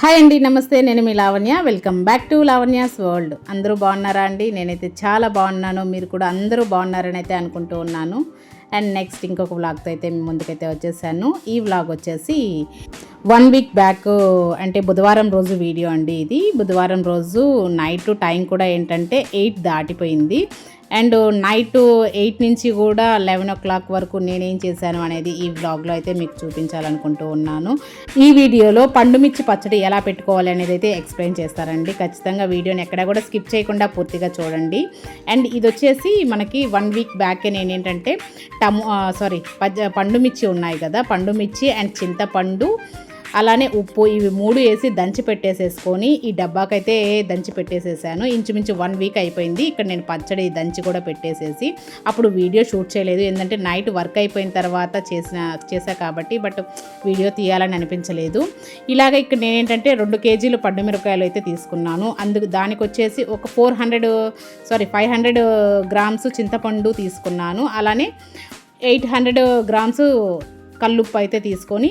Hi అండి నమస్తే. నేను మీ Lavanya. Welcome back to Lavanya's world అందరూ బాగున్నారా అండి? నేనైతే చాలా బాగున్నాను. మీరు కూడా అందరూ బాగున్నారని అయితే అనుకుంటూ ఉన్నాను. అండ్ నెక్స్ట్ ఇంకొక వ్లాగ్తో అయితే మీ ముందుకైతే వచ్చేసాను. ఈ వ్లాగ్ వచ్చేసి వన్ వీక్ బ్యాక్ అంటే బుధవారం రోజు వీడియో అండి ఇది. బుధవారం రోజు నైట్ టైం కూడా ఏంటంటే ఎయిట్ దాటిపోయింది. అండ్ నైట్ ఎయిట్ నుంచి కూడా లెవెన్ ఓ క్లాక్ వరకు నేనేం చేశాను అనేది ఈ బ్లాగ్లో అయితే మీకు చూపించాలనుకుంటూ ఉన్నాను. ఈ వీడియోలో పండుమిర్చి పచ్చడి ఎలా పెట్టుకోవాలి అనేది అయితే ఎక్స్ప్లెయిన్ చేస్తారండి. ఖచ్చితంగా వీడియోని ఎక్కడ కూడా స్కిప్ చేయకుండా పూర్తిగా చూడండి. అండ్ ఇది వచ్చేసి మనకి వన్ వీక్ బ్యాక్ నేనేంటంటే టమో సారీ పండుమిర్చి ఉన్నాయి కదా పండుమిర్చి అండ్ చింతపండు అలానే ఉప్పు ఇవి మూడు వేసి దంచి పెట్టేసేసుకొని ఈ డబ్బాకైతే దంచి పెట్టేసేసాను. ఇంచుమించు వన్ వీక్ అయిపోయింది. ఇక్కడ నేను పచ్చడి దంచి కూడా పెట్టేసేసి అప్పుడు వీడియో షూట్ చేయలేదు. ఏంటంటే నైట్ వర్క్ అయిపోయిన తర్వాత చేసిన చేశా కాబట్టి బట్ వీడియో తీయాలని అనిపించలేదు. ఇలాగ ఇక్కడ నేనేంటంటే రెండు కేజీలు పండు మిరపకాయలు అయితే తీసుకున్నాను. అందుకు దానికి వచ్చేసి ఒక four hundred sorry five hundred grams చింతపండు తీసుకున్నాను. అలానే ఎయిట్ హండ్రెడ్ గ్రామ్స్ కల్లుప్పు అయితే తీసుకొని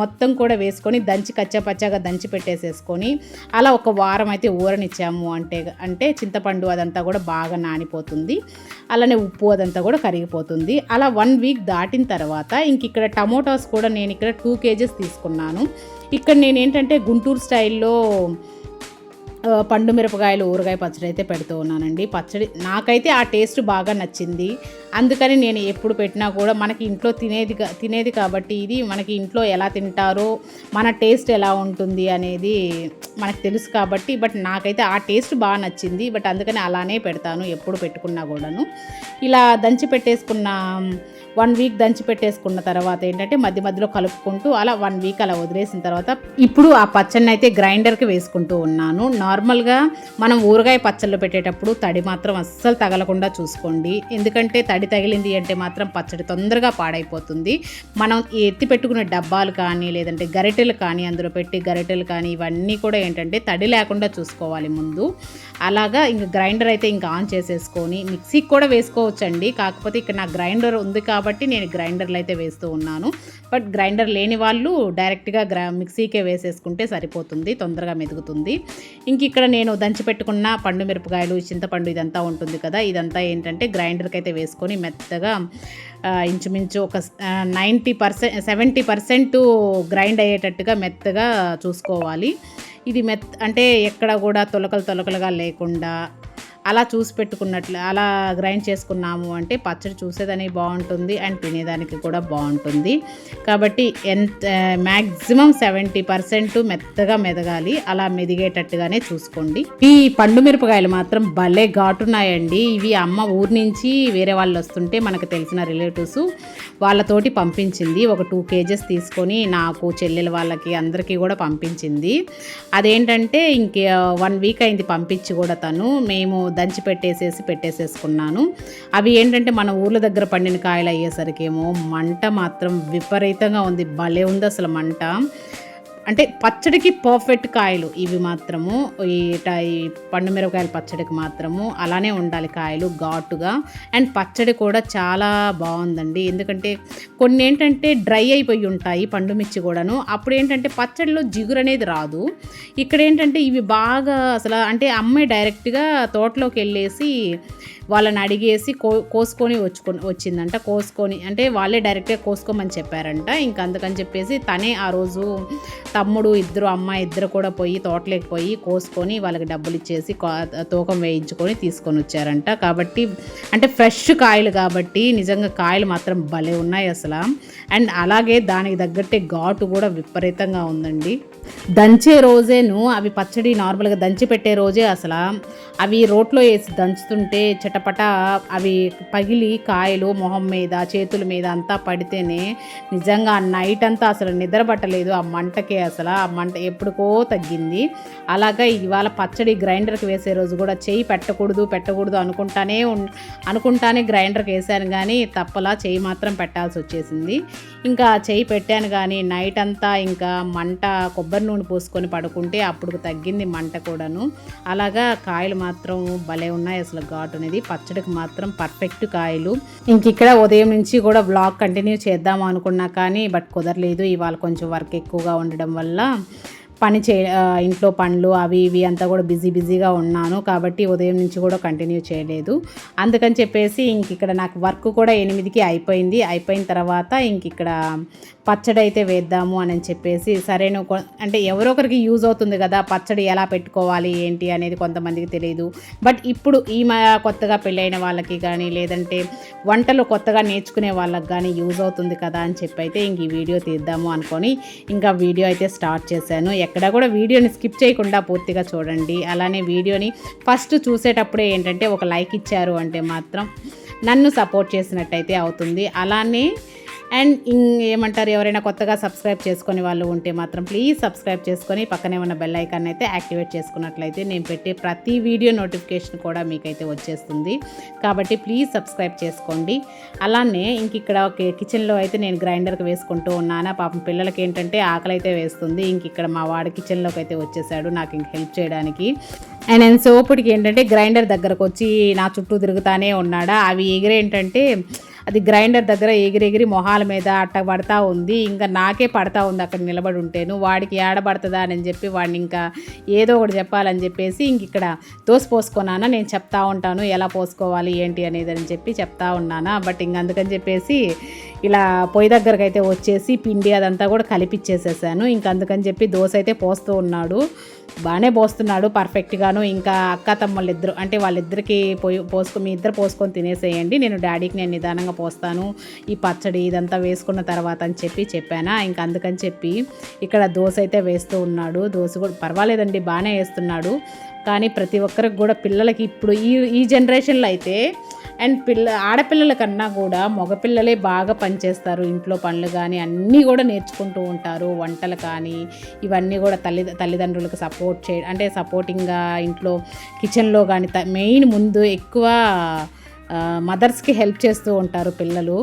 మొత్తం కూడా వేసుకొని దంచి కచ్చపచ్చగా దంచి పెట్టేసేసుకొని అలా ఒక వారం అయితే ఊరనిచ్చాము అంటే అంటే చింతపండు అదంతా కూడా బాగా నానిపోతుంది. అలానే ఉప్పు అదంతా కూడా కరిగిపోతుంది. అలా వన్ వీక్ దాటిన తర్వాత ఇంక ఇక్కడ టమోటాస్ కూడా నేను ఇక్కడ టూ కేజెస్ తీసుకున్నాను. ఇక్కడ నేను ఏంటంటే గుంటూరు స్టైల్లో పండు మిరపకాయలు ఊరగాయ పచ్చడి అయితే పెడుతూ ఉన్నానండి. పచ్చడి నాకైతే ఆ టేస్ట్ బాగా నచ్చింది. అందుకని నేను ఎప్పుడు పెట్టినా కూడా మనకి ఇంట్లో తినేది తినేది కాబట్టి ఇది మనకి ఇంట్లో ఎలా తింటారో మన టేస్ట్ ఎలా ఉంటుంది అనేది మనకు తెలుసు కాబట్టి బట్ నాకైతే ఆ టేస్ట్ బాగా నచ్చింది. బట్ అందుకని అలానే పెడతాను ఎప్పుడు పెట్టుకున్నా కూడాను. ఇలా దంచి పెట్టేసుకున్న వన్ వీక్ దంచి పెట్టేసుకున్న తర్వాత ఏంటంటే మధ్య మధ్యలో కలుపుకుంటూ అలా వన్ వీక్ అలా వదిలేసిన తర్వాత ఇప్పుడు ఆ పచ్చడిని అయితే గ్రైండర్కి వేసుకుంటూ ఉన్నాను. నార్మల్గా మనం ఊరగాయ పచ్చళ్ళు పెట్టేటప్పుడు తడి మాత్రం అస్సలు తగలకుండా చూసుకోండి. ఎందుకంటే తడి తగిలింది అంటే మాత్రం పచ్చడి తొందరగా పాడైపోతుంది. మనం ఎత్తి పెట్టుకునే డబ్బాలు కానీ లేదంటే గరిటెలు కానీ అందులో పెట్టి గరిటెలు కానీ ఇవన్నీ కూడా ఏంటంటే తడి లేకుండా చూసుకోవాలి ముందు. అలాగా ఇంక గ్రైండర్ అయితే ఇంకా ఆన్ చేసేసుకొని మిక్సీకి కూడా వేసుకోవచ్చండి. కాకపోతే ఇక్కడ నా గ్రైండర్ ఉంది కాబట్టి నేను గ్రైండర్లు అయితే వేస్తూ ఉన్నాను. బట్ గ్రైండర్ లేని వాళ్ళు డైరెక్ట్గా గ్రా మిక్సీకే వేసేసుకుంటే సరిపోతుంది తొందరగా మెదుగుతుంది. ఇంక ఇక్కడ నేను దంచి పెట్టుకున్న పండు మిరపకాయలు చింతపండు ఇదంతా ఉంటుంది కదా ఇదంతా ఏంటంటే గ్రైండర్కి అయితే వేసుకొని మెత్తగా ఇంచుమించు ఒక ninety percent seventy percent grind అయ్యేటట్టుగా మెత్తగా చూసుకోవాలి. ఇది మెత్ అంటే ఎక్కడ కూడా తొలకలు తొలకలుగా లేకుండా అలా చూసి పెట్టుకున్నట్లు అలా గ్రైండ్ చేసుకున్నాము అంటే పచ్చడి చూసేదానికి బాగుంటుంది అండ్ తినేదానికి కూడా బాగుంటుంది. కాబట్టి ఎంత మ్యాక్సిమం సెవెంటీ పర్సెంట్ మెత్తగా మెదగాలి అలా మెదిగేటట్టుగానే చూసుకోండి. ఈ పండు మిరపకాయలు మాత్రం భలే ఘాటున్నాయండి. ఇవి అమ్మ ఊరి నుంచి వేరే వాళ్ళు వస్తుంటే మనకు తెలిసిన రిలేటివ్స్ వాళ్ళతోటి పంపించింది. ఒక టూ కేజెస్ తీసుకొని నాకు చెల్లెల వాళ్ళకి అందరికీ కూడా పంపించింది. అదేంటంటే ఇంకే వన్ వీక్ అయింది పంపించి కూడా తను. మేము దంచి పెట్టేసేసి పెట్టేసేసుకున్నాను. అవి ఏంటంటే మన ఊర్ల దగ్గర పండిన కాయలు అయ్యేసరికేమో మంట మాత్రం విపరీతంగా ఉంది. భలే ఉంది అసలు మంట. అంటే పచ్చడికి పర్ఫెక్ట్ కాయలు. ఇవి మాత్రము ఈ పండు మిరపకాయల పచ్చడికి మాత్రము అలానే ఉండాలి కాయలు ఘాటుగా. అండ్ పచ్చడి కూడా చాలా బాగుందండి. ఎందుకంటే కొన్ని ఏంటంటే డ్రై అయిపోయి ఉంటాయి పండు మిర్చి కూడాను. అప్పుడు ఏంటంటే పచ్చడిలో జిగురు అనేది రాదు. ఇక్కడ ఏంటంటే ఇవి బాగా అసలు అంటే అమ్మాయి డైరెక్ట్గా తోటలోకి వెళ్ళేసి వాళ్ళని అడిగేసి కో కోసుకొని వచ్చుకొని వచ్చిందంట. కోసుకొని అంటే వాళ్ళే డైరెక్ట్గా కోసుకోమని చెప్పారంట. ఇంకా అందుకని చెప్పేసి తనే ఆ రోజు తమ్ముడు ఇద్దరు అమ్మాయి ఇద్దరు కూడా పోయి తోటలోకి పోయి కోసుకొని వాళ్ళకి డబ్బులు ఇచ్చేసి తూకం వేయించుకొని తీసుకొని వచ్చారంట. కాబట్టి అంటే ఫ్రెష్ కాయలు కాబట్టి నిజంగా కాయలు మాత్రం భలే ఉన్నాయి అసలు. అండ్ అలాగే దానికి తగ్గట్టే ఘాటు కూడా విపరీతంగా ఉందండి. దంచే రోజేను అవి పచ్చడి నార్మల్గా దంచి పెట్టే రోజే అసలు. అవి రోట్లో వేసి దంచుతుంటే చటపట అవి పగిలి కాయలు మొహం మీద చేతుల మీద అంతా పడితేనే నిజంగా ఆ నైట్ అంతా అసలు నిద్ర పట్టలేదు ఆ మంటకే అసలు. ఆ మంట ఎప్పుడుకో తగ్గింది. అలాగా ఇవాళ పచ్చడి గ్రైండర్కి వేసే రోజు కూడా చేయి పెట్టకూడదు పెట్టకూడదు అనుకుంటానే అనుకుంటానే గ్రైండర్కి వేసాను కానీ తప్పలా చేయి మాత్రం పెట్టాల్సి వచ్చేసింది. ఇంకా చేయి పెట్టాను కానీ నైట్ అంతా ఇంకా మంట కొబ్బరి నూనె పోసుకొని పడుకుంటే అప్పుడు తగ్గింది మంట కూడాను. అలాగా కాయలు మాత్రం భలే ఉన్నాయి అసలు ఘాటు అనేది. పచ్చడికి మాత్రం పర్ఫెక్ట్ కాయలు. ఇంక ఇక్కడ ఉదయం నుంచి కూడా బ్లాగ్ కంటిన్యూ చేద్దాం అనుకున్నా కానీ బట్ కుదరలేదు. ఇవాళ కొంచెం వర్క్ ఎక్కువగా ఉండడం వల్ల పని చే ఇంట్లో పనులు అవి ఇవి అంతా కూడా బిజీ బిజీగా ఉన్నాను. కాబట్టి ఉదయం నుంచి కూడా కంటిన్యూ చేయలేదు. అందుకని చెప్పేసి ఇంక ఇక్కడ నాకు వర్క్ కూడా ఎనిమిదికి అయిపోయింది. అయిపోయిన తర్వాత ఇంక ఇక్కడ పచ్చడి అయితే వేద్దాము అని చెప్పేసి సరే నువ్వు అంటే ఎవరొకరికి యూజ్ అవుతుంది కదా పచ్చడి ఎలా పెట్టుకోవాలి ఏంటి అనేది కొంతమందికి తెలియదు. బట్ ఇప్పుడు ఈ మా కొత్తగా పెళ్ళైన వాళ్ళకి కానీ లేదంటే వంటలు కొత్తగా నేర్చుకునే వాళ్ళకి కానీ యూజ్ అవుతుంది కదా అని చెప్పి అయితే ఇంక ఈ వీడియో తీద్దాము అనుకొని ఇంకా వీడియో అయితే స్టార్ట్ చేశాను. ఎక్కడ కూడా వీడియోని స్కిప్ చేయకుండా పూర్తిగా చూడండి. అలానే వీడియోని ఫస్ట్ చూసేటప్పుడే ఏంటంటే ఒక లైక్ ఇచ్చారు అంటే మాత్రం నన్ను సపోర్ట్ చేసినట్టయితే అవుతుంది. అలానే అండ్ ఇం- ఏమంటారు ఎవరైనా కొత్తగా సబ్స్క్రైబ్ చేసుకునే వాళ్ళు ఉంటే మాత్రం ప్లీజ్ సబ్స్క్రైబ్ చేసుకొని పక్కనే ఉన్న బెల్ ఐకాన్ అయితే యాక్టివేట్ చేసుకున్నట్లయితే నేను పెట్టే ప్రతి వీడియో నోటిఫికేషన్ కూడా మీకైతే వచ్చేస్తుంది. కాబట్టి ప్లీజ్ సబ్స్క్రైబ్ చేసుకోండి. అలానే ఇంక ఇక్కడ కిచెన్లో అయితే నేను గ్రైండర్కి వేసుకుంటూ ఉన్నాను. పాపం పిల్లలకి ఏంటంటే ఆకలి అయితే వేస్తుంది. ఇంక ఇక్కడ మా వాడు కిచెన్లోకి అయితే వచ్చేసాడు నాకు ఇంక హెల్ప్ చేయడానికి. అండ్ నేను సోపుడికి ఏంటంటే గ్రైండర్ దగ్గరకు వచ్చి నా చుట్టూ తిరుగుతానే ఉన్నాడా. అవి ఎగిరేంటంటే అది గ్రైండర్ దగ్గర ఎగిరి ఎగిరి మొహాల మీద అట్ట పడతా ఉంది. ఇంకా నాకే పడతా ఉంది అక్కడ నిలబడి ఉంటేను. వాడికి ఏడబడుతుందా అని చెప్పి వాడిని ఇంకా ఏదో ఒకటి చెప్పాలని చెప్పేసి ఇంక ఇక్కడ దోశ పోసుకున్నానా నేను చెప్తా ఉంటాను ఎలా పోసుకోవాలి ఏంటి అనేది అని చెప్పి చెప్తా ఉన్నానా. బట్ ఇంక అందుకని చెప్పేసి ఇలా పొయ్యి దగ్గరకు అయితే వచ్చేసి పిండి అదంతా కూడా కలిపిచ్చేసేసాను. ఇంక అందుకని చెప్పి దోశ అయితే పోస్తూ ఉన్నాడు. బాగానే పోస్తున్నాడు పర్ఫెక్ట్గాను. ఇంకా అక్క తమ్ముళ్ళు ఇద్దరు అంటే వాళ్ళిద్దరికి పోయి పోసుకు మీ ఇద్దరు పోసుకొని తినేసేయండి. నేను డాడీకి నేను నిదానంగా పోస్తాను. ఈ పచ్చడి ఇదంతా వేసుకున్న తర్వాత అని చెప్పి చెప్పానా. ఇంకా అందుకని చెప్పి ఇక్కడ దోశ అయితే వేస్తూ ఉన్నాడు. దోశ కూడా పర్వాలేదండి బాగానే వేస్తున్నాడు. కానీ ప్రతి ఒక్కరికి కూడా పిల్లలకి ఇప్పుడు ఈ ఈ జనరేషన్లో అయితే అండ్ పిల్ల ఆడపిల్లల కన్నా కూడా మగపిల్లలే బాగా పనిచేస్తారు. ఇంట్లో పనులు కానీ అన్నీ కూడా నేర్చుకుంటూ ఉంటారు. వంటలు కానీ ఇవన్నీ కూడా తల్లి తల్లిదండ్రులకు సపోర్ట్ చే అంటే సపోర్టింగ్గా ఇంట్లో కిచెన్లో కానీ మెయిన్ ముందు ఎక్కువ మదర్స్కి హెల్ప్ చేస్తూ ఉంటారు పిల్లలు.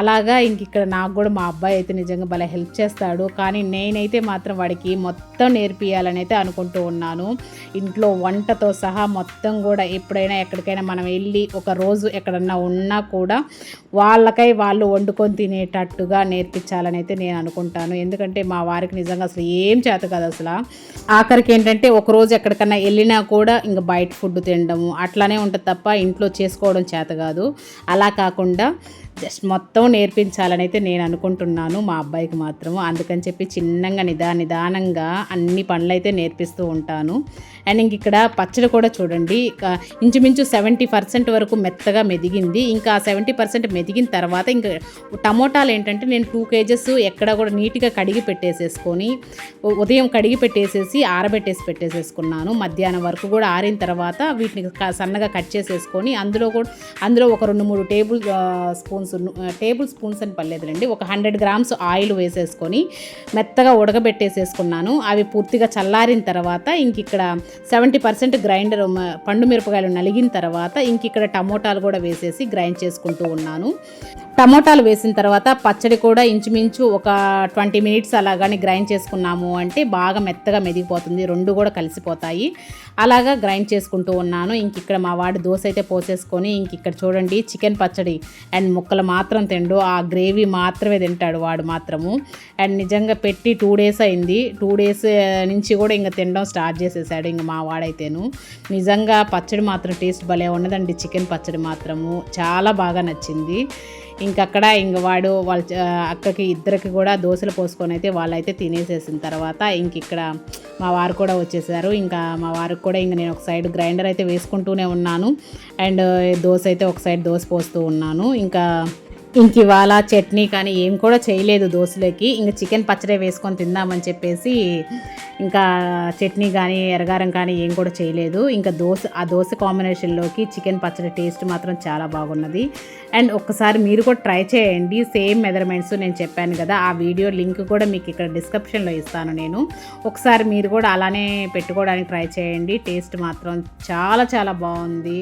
అలాగా ఇంక ఇక్కడ నాకు కూడా మా అబ్బాయి అయితే నిజంగా భలే హెల్ప్ చేస్తాడు. కానీ నేనైతే మాత్రం వాడికి మొత్తం నేర్పియాలని అయితే అనుకుంటూ ఉన్నాను. ఇంట్లో వంటతో సహా మొత్తం కూడా ఎప్పుడైనా ఎక్కడికైనా మనం వెళ్ళి ఒక రోజు ఎక్కడన్నా ఉన్నా కూడా వాళ్ళకై వాళ్ళు వండుకొని తినేటట్టుగా నేర్పించాలని అయితే నేను అనుకుంటాను. ఎందుకంటే మా వారికి నిజంగా అసలు ఏం చేత కాదు అసలు. ఆఖరికి ఏంటంటే ఒక రోజు ఎక్కడికన్నా వెళ్ళినా కూడా ఇంకా బయట ఫుడ్ తినడము అట్లానే ఉంటుంది తప్ప ఇంట్లో చేసుకోవడం చేత కాదు. అలా కాకుండా జస్ట్ మొత్తం నేర్పించాలని అయితే నేను అనుకుంటున్నాను మా అబ్బాయికి మాత్రం. అందుకని చెప్పి చిన్నగా నిదా నిదానంగా అన్ని పనులు అయితే నేర్పిస్తూ ఉంటాను. అండ్ ఇంక ఇక్కడ పచ్చడి కూడా చూడండి. ఇంచుమించు సెవెంటీ పర్సెంట్ వరకు మెత్తగా మెదిగింది. ఇంకా సెవెంటీ పర్సెంట్ మెదిగిన తర్వాత ఇంకా టమోటాలు ఏంటంటే నేను టూ కేజెస్ ఎక్కడ కూడా నీట్గా కడిగి పెట్టేసేసుకొని ఉదయం కడిగి పెట్టేసేసి ఆరబెట్టేసి పెట్టేసేసుకున్నాను. మధ్యాహ్నం వరకు కూడా ఆరిన తర్వాత వీటిని క- సన్నగా కట్ చేసేసుకొని అందులో కూడా అందులో ఒక రెండు మూడు table spoons spoons table spoons అని పర్లేదులేండి ఒక హండ్రెడ్ గ్రామ్స్ ఆయిల్ వేసేసుకొని మెత్తగా ఉడకబెట్టేసేసుకున్నాను. అవి పూర్తిగా చల్లారిన తర్వాత ఇంక ఇక్కడ సెవెంటీ పర్సెంట్ గ్రైండర్ పండు మిరపకాయలు నలిగిన తర్వాత ఇంక ఇక్కడ టమోటాలు కూడా వేసేసి గ్రైండ్ చేసుకుంటూ ఉన్నాను. టమోటాలు వేసిన తర్వాత పచ్చడి కూడా ఇంచుమించు ఒక ట్వంటీ మినిట్స్ అలాగాని గ్రైండ్ చేసుకున్నాము అంటే బాగా మెత్తగా మెదిగిపోతుంది. రెండు కూడా కలిసిపోతాయి. అలాగా గ్రైండ్ చేసుకుంటూ ఉన్నాను. ఇంక ఇక్కడ మా వాడు దోశ అయితే పోసేసుకొని ఇంక ఇక్కడ చూడండి చికెన్ పచ్చడి అండ్ ముక్కలు మాత్రం తిండు ఆ గ్రేవీ మాత్రమే తింటాడు వాడు మాత్రము. అండ్ నిజంగా పెట్టి టూ డేస్ అయింది. టూ డేస్ నుంచి కూడా ఇంకా తినడం స్టార్ట్ చేసేసాడు ఇంక మా వాడైతేను. నిజంగా పచ్చడి మాత్రం టేస్ట్ భలే ఉన్నదండి. చికెన్ పచ్చడి మాత్రము. చాలా బాగా నచ్చింది. ఇంకక్కడ ఇంక వాడు వాళ్ళ అక్కకి ఇద్దరికి కూడా దోశలు పోసుకొని అయితే వాళ్ళైతే తినేసేసిన తర్వాత ఇంక ఇక్కడ మా వారు కూడా వచ్చేసారు. ఇంకా మా వారికి కూడా ఇంక నేను ఒక సైడ్ గ్రైండర్ అయితే వేసుకుంటూనే ఉన్నాను. అండ్ దోశ అయితే ఒక సైడ్ దోశ పోస్తూ ఉన్నాను. ఇంకా ఇంక ఇవాళ చట్నీ కానీ ఏం కూడా చేయలేదు దోశలోకి. ఇంకా చికెన్ పచ్చడి వేసుకొని తిందామని చెప్పేసి ఇంకా చట్నీ కానీ ఎరగారం కానీ ఏం కూడా చేయలేదు. ఇంకా దోశ ఆ దోశ కాంబినేషన్లోకి చికెన్ పచ్చడి టేస్ట్ మాత్రం చాలా బాగున్నది. అండ్ ఒక్కసారి మీరు కూడా ట్రై చేయండి. సేమ్ మెజర్మెంట్స్ నేను చెప్పాను కదా ఆ వీడియో లింక్ కూడా మీకు ఇక్కడ డిస్క్రిప్షన్లో ఇస్తాను నేను. ఒకసారి మీరు కూడా అలానే పెట్టుకోవడానికి ట్రై చేయండి. టేస్ట్ మాత్రం చాలా చాలా బాగుంది.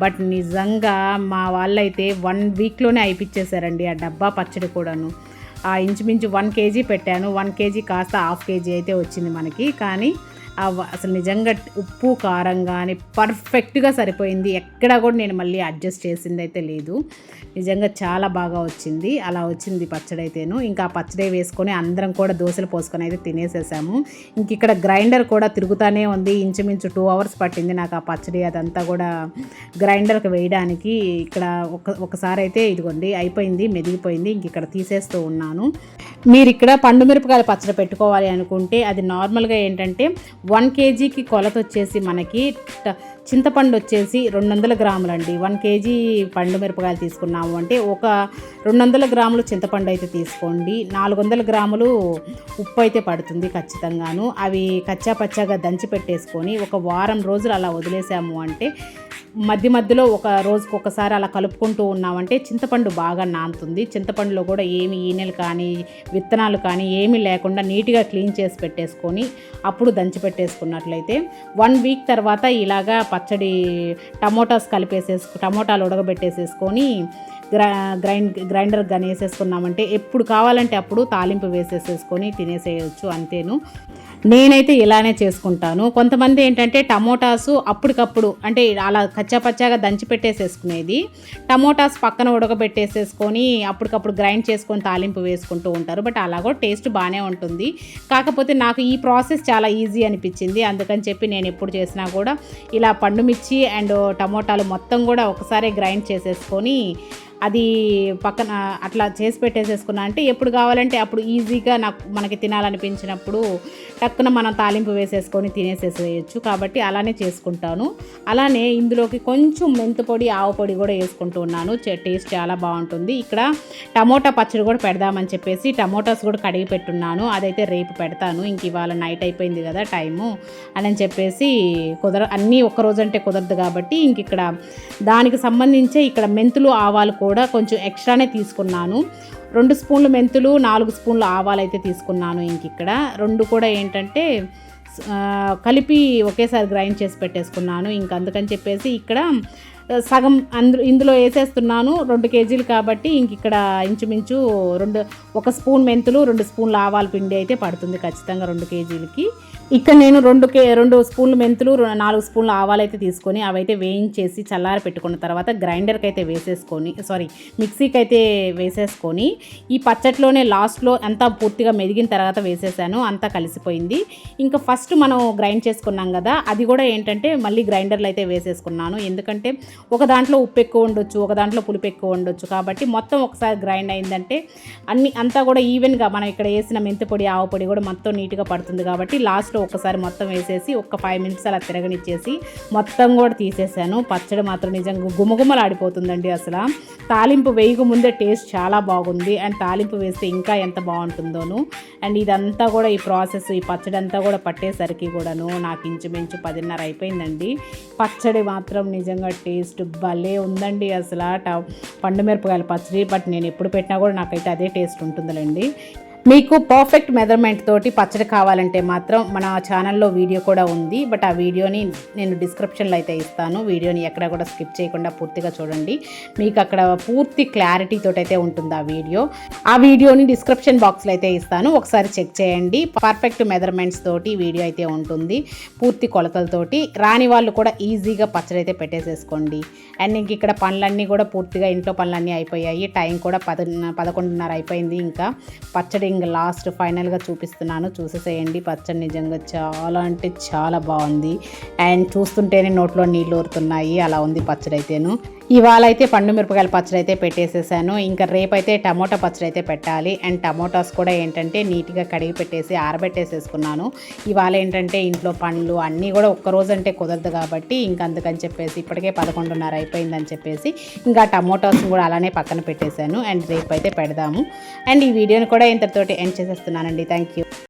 బట్ నిజంగా మా వాళ్ళైతే వన్ వీక్లోనే అయిపించేశారండి ఆ డబ్బా పచ్చడి కూడాను. ఆ ఇంచుమించు వన్ కేజీ పెట్టాను. వన్ కేజీ కాస్త హాఫ్ కేజీ అయితే వచ్చింది మనకి. కానీ అసలు నిజంగా ఉప్పు కారం కానీ పర్ఫెక్ట్గా సరిపోయింది. ఎక్కడా కూడా నేను మళ్ళీ అడ్జస్ట్ చేసింది అయితే లేదు. నిజంగా చాలా బాగా వచ్చింది. అలా వచ్చింది పచ్చడి అయితేను ఇంకా ఆ పచ్చడి వేసుకొని అందరం కూడా దోశలు పోసుకొని అయితే తినేసేసాము. ఇంక ఇక్కడ గ్రైండర్ కూడా తిరుగుతూనే ఉంది. ఇంచుమించు టూ అవర్స్ పట్టింది నాకు ఆ పచ్చడి. అదంతా కూడా గ్రైండర్కి వేయడానికి ఇక్కడ ఒక ఒకసారి అయితే ఇదిగోండి అయిపోయింది మెదిగిపోయింది. ఇంక ఇక్కడ తీసేస్తూ ఉన్నాను. మీరు ఇక్కడ పండు మిరపకాయల పచ్చడి పెట్టుకోవాలి అనుకుంటే అది నార్మల్గా ఏంటంటే వన్ కేజీకి కొలత వచ్చేసి మనకి ట- చింతపండు వచ్చేసి రెండు వందల గ్రాములు అండి వన్ కేజీ పండు మిరపకాయలు తీసుకున్నాము అంటే ఒక రెండు వందల గ్రాములు చింతపండు అయితే తీసుకోండి. నాలుగు వందల గ్రాములు ఉప్పు అయితే పడుతుంది ఖచ్చితంగాను. అవి కచ్చా పచ్చాగా దంచి పెట్టేసుకొని ఒక వారం రోజులు అలా వదిలేసాము అంటే మధ్య మధ్యలో ఒక రోజుకి ఒకసారి అలా కలుపుకుంటూ ఉన్నామంటే చింతపండు బాగా నానుతుంది. చింతపండులో కూడా ఏమి ఈనెలు కానీ విత్తనాలు కానీ ఏమీ లేకుండా నీట్గా క్లీన్ చేసి పెట్టేసుకొని అప్పుడు దంచి పెట్టేసుకున్నట్లయితే వన్ వీక్ తర్వాత ఇలాగా పచ్చడి టమోటాస్ కలిపేసేసుకు టమోటాలు ఉడకబెట్టేసేసుకొని గ్రా గ్రైండ్ గ్రైండర్ కానీ వేసేసుకున్నామంటే ఎప్పుడు కావాలంటే అప్పుడు తాలింపు వేసేసేసుకొని తినేసేయచ్చు అంతేను. నేనైతే ఇలానే చేసుకుంటాను. కొంతమంది ఏంటంటే టమోటాసు అప్పటికప్పుడు అంటే అలా కచ్చాపచ్చాగా దంచి పెట్టేసేసుకునేది. టమోటాస్ పక్కన ఉడకబెట్టేసేసుకొని అప్పటికప్పుడు గ్రైండ్ చేసుకొని తాలింపు వేసుకుంటూ ఉంటారు. బట్ అలా కూడా టేస్ట్ బాగానే ఉంటుంది. కాకపోతే నాకు ఈ ప్రాసెస్ చాలా ఈజీ అనిపించింది. అందుకని చెప్పి నేను ఎప్పుడు చేసినా కూడా ఇలా పండు మిర్చి అండ్ టమోటాలు మొత్తం కూడా ఒకసారి గ్రైండ్ చేసేసుకొని అది పక్కన అట్లా చేసి పెట్టేసేసుకున్నా అంటే ఎప్పుడు కావాలంటే అప్పుడు ఈజీగా నాకు మనకి తినాలనిపించినప్పుడు టక్కున మనం తాలింపు వేసేసుకొని తినేసేసేయచ్చు. కాబట్టి అలానే చేసుకుంటాను. అలానే ఇందులోకి కొంచెం మెంతు పొడి ఆవు పొడి కూడా వేసుకుంటూ ఉన్నాను. టేస్ట్ చాలా బాగుంటుంది. ఇక్కడ టమోటా పచ్చడి కూడా పెడదామని చెప్పేసి టమోటాస్ కూడా కడిగి పెట్టున్నాను. అదైతే రేపు పెడతాను. ఇంక ఇవాళ నైట్ అయిపోయింది కదా టైము అని చెప్పేసి కుదర అన్నీ ఒక్క రోజు అంటే కుదరదు కాబట్టి ఇంక ఇక్కడ దానికి సంబంధించే ఇక్కడ మెంతులు ఆవాలు కూడా కొంచెం ఎక్స్ట్రానే తీసుకున్నాను. రెండు స్పూన్లు మెంతులు నాలుగు స్పూన్లు ఆవాలు అయితే తీసుకున్నాను ఇంక ఇక్కడ. రెండు కూడా ఏంటంటే కలిపి ఒకేసారి గ్రైండ్ చేసి పెట్టేసుకున్నాను. ఇంక అందుకని చెప్పేసి ఇక్కడ సగం అందు ఇందులో వేసేస్తున్నాను. రెండు కేజీలు కాబట్టి ఇంక ఇక్కడ ఇంచుమించు రెండు ఒక స్పూన్ మెంతులు రెండు స్పూన్ల ఆవాల పిండి అయితే పడుతుంది ఖచ్చితంగా రెండు కేజీలకి. ఇక్కడ నేను రెండు కే రెండు స్పూన్లు మెంతులు నాలుగు స్పూన్లు ఆవాలు అయితే తీసుకొని అవైతే వేయించేసి చల్లారి పెట్టుకున్న తర్వాత గ్రైండర్కి అయితే వేసేసుకొని సారీ మిక్సీకి అయితే వేసేసుకొని ఈ పచ్చట్లోనే లాస్ట్లో అంతా పూర్తిగా మెదిగిన తర్వాత వేసేసాను అంతా కలిసిపోయింది. ఇంకా ఫస్ట్ మనం గ్రైండ్ చేసుకున్నాం కదా అది కూడా ఏంటంటే మళ్ళీ గ్రైండర్లో అయితే వేసేసుకున్నాను. ఎందుకంటే ఒక దాంట్లో ఉప్పు ఎక్కువ ఉండొచ్చు ఒక దాంట్లో పులుపు ఎక్కువ ఉండొచ్చు. కాబట్టి మొత్తం ఒకసారి గ్రైండ్ అయిందంటే అన్ని అంతా కూడా ఈవెన్గా మనం ఇక్కడ వేసిన మెంతి పొడి ఆవు పొడి కూడా మొత్తం నీట్గా పడుతుంది కాబట్టి లాస్ట్లో ఒకసారి మొత్తం వేసేసి ఒక ఫైవ్ మినిట్స్ అలా తిరగనిచ్చేసి మొత్తం కూడా తీసేసాను. పచ్చడి మాత్రం నిజంగా గుమగుమలాడిపోతుందండి అసలు. తాలింపు వేయక ముందే టేస్ట్ చాలా బాగుంది. అండ్ తాలింపు వేస్తే ఇంకా ఎంత బాగుంటుందోను. అండ్ ఇదంతా కూడా ఈ ప్రాసెస్ ఈ పచ్చడి అంతా కూడా పట్టేసరికి కూడాను నాకు ఇంచుమించు పదిన్నర అయిపోయిందండి. పచ్చడి మాత్రం నిజంగా టేస్ట్ భలే ఉందండి అసలు. పండు మిరపకాయల పచ్చడి బట్ నేను ఎప్పుడు పెట్టినా కూడా నాకైతే అదే టేస్ట్ ఉంటుందిలేండి. మీకు పర్ఫెక్ట్ మెజర్మెంట్ తోటి పచ్చడి కావాలంటే మాత్రం మన ఛానల్లో వీడియో కూడా ఉంది. బట్ ఆ వీడియోని నేను డిస్క్రిప్షన్లో అయితే ఇస్తాను. వీడియోని ఎక్కడ కూడా స్కిప్ చేయకుండా పూర్తిగా చూడండి. మీకు అక్కడ పూర్తి క్లారిటీ తోటి అయితే ఉంటుంది ఆ వీడియో ఆ వీడియోని డిస్క్రిప్షన్ బాక్స్లో అయితే ఇస్తాను. ఒకసారి చెక్ చేయండి. పర్ఫెక్ట్ మెజర్మెంట్స్ తోటి వీడియో అయితే ఉంటుంది. పూర్తి కొలతలతోటి రాని వాళ్ళు కూడా ఈజీగా పచ్చడి అయితే పెట్టేసేసుకోండి. అండ్ ఇంక ఇక్కడ పనులన్నీ కూడా పూర్తిగా ఇంట్లో పనులన్నీ అయిపోయాయి. టైం కూడా పద పదకొండున్నర అయిపోయింది ఇంకా. పచ్చడి ఇంకా లాస్ట్ ఫైనల్గా చూపిస్తున్నాను. చూసేసేయండి. పచ్చడి నిజంగా చాలా అంటే చాలా బాగుంది. అండ్ చూస్తుంటేనే నోట్లో నీళ్ళు ఊరుతున్నాయి. అలా ఉంది పచ్చడి అయితేను ఇవాళ అయితే పండు మిరపకాయల పచ్చడి అయితే పెట్టేసేసాను. ఇంకా రేపైతే టమోటా పచ్చడి అయితే పెట్టాలి. అండ్ టమోటాస్ కూడా ఏంటంటే నీట్గా కడిగి పెట్టేసి ఆరబెట్టేసేసుకున్నాను. ఇవాళ ఏంటంటే ఇంట్లో పండ్లు అన్నీ కూడా ఒక్క రోజు అంటే కుదరదు కాబట్టి ఇంకా అందుకని చెప్పేసి ఇప్పటికే పదకొండున్నర అయిపోయిందని చెప్పేసి ఇంకా టమోటాస్ కూడా అలానే పక్కన పెట్టేశాను. అండ్ రేపు అయితే పెడదాము. అండ్ ఈ వీడియోని కూడా ఇంతటితోటి ఎండ్ చేసేస్తున్నానండి. Thank you.